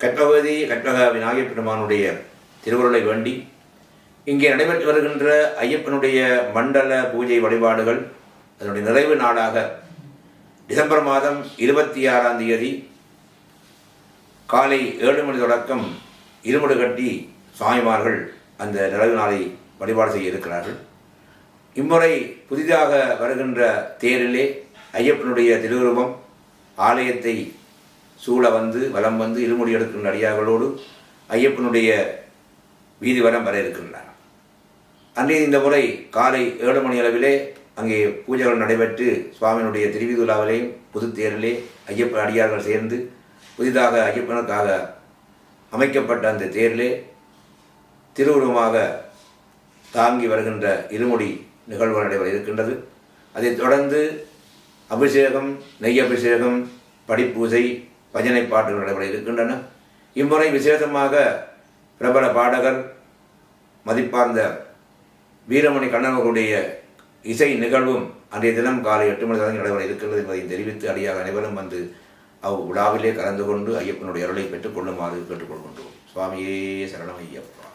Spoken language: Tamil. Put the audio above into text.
கற்பகவதி கற்பக விநாயகப் பெருமானுடைய திருவுருளை வேண்டி இங்கே நடைபெற்று வருகின்ற ஐயப்பனுடைய மண்டல பூஜை வழிபாடுகள் அதனுடைய நிறைவு நாளாக டிசம்பர் மாதம் இருபத்தி ஆறாம் தேதி காலை ஏழு மணி தொடக்கம் இருமுடு கட்டி சுவாமிமார்கள் அந்த நிறைவு நாளை வழிபாடு செய்ய இருக்கிறார்கள். இம்முறை புதிதாக வருகின்ற தேரிலே ஐயப்பனுடைய திருவுருவம் ஆலயத்தை சூழ வந்து வலம் வந்து இருமுடி எடுக்கின்ற அடியார்களோடு ஐயப்பனுடைய வீதி வரம் வர இருக்கின்றார். அன்றைய இந்த முறை காலை ஏழு மணி அளவிலே அங்கே பூஜைகள் நடைபெற்று சுவாமியினுடைய திருவிதுலாவிலேயும் புதுத்தேரிலே ஐயப்பன் அடியார்கள் சேர்ந்து புதிதாக ஐயப்பனுக்காக அமைக்கப்பட்ட அந்த தேரிலே திருவுருவமாக தாங்கி வருகின்ற இருமுடி நிகழ்வு நடைபெற இருக்கின்றது. அதைத் தொடர்ந்து அபிஷேகம் நெய் அபிஷேகம் படிப்பூஜை பஜனை பாட்டுகள் நடைபெற இருக்கின்றன. இம்முறை விசேஷமாக பிரபல பாடகர் மதிப்பார்ந்த வீரமணி கண்ணவர்களுடைய இசை நிகழ்வும் அன்றைய தினம் காலை எட்டு மணி தொடங்கி நடைபெற இருக்கிறது என்பதை தெரிவித்து அடியாக அனைவரும் வந்து அவ் விழாவிலே கலந்து கொண்டு ஐயப்பனுடைய அருளை பெற்றுக் கொள்ளுமாறு கேட்டுக்கொள்கின்றோம். சுவாமியே சரணம் ஐயப்பா.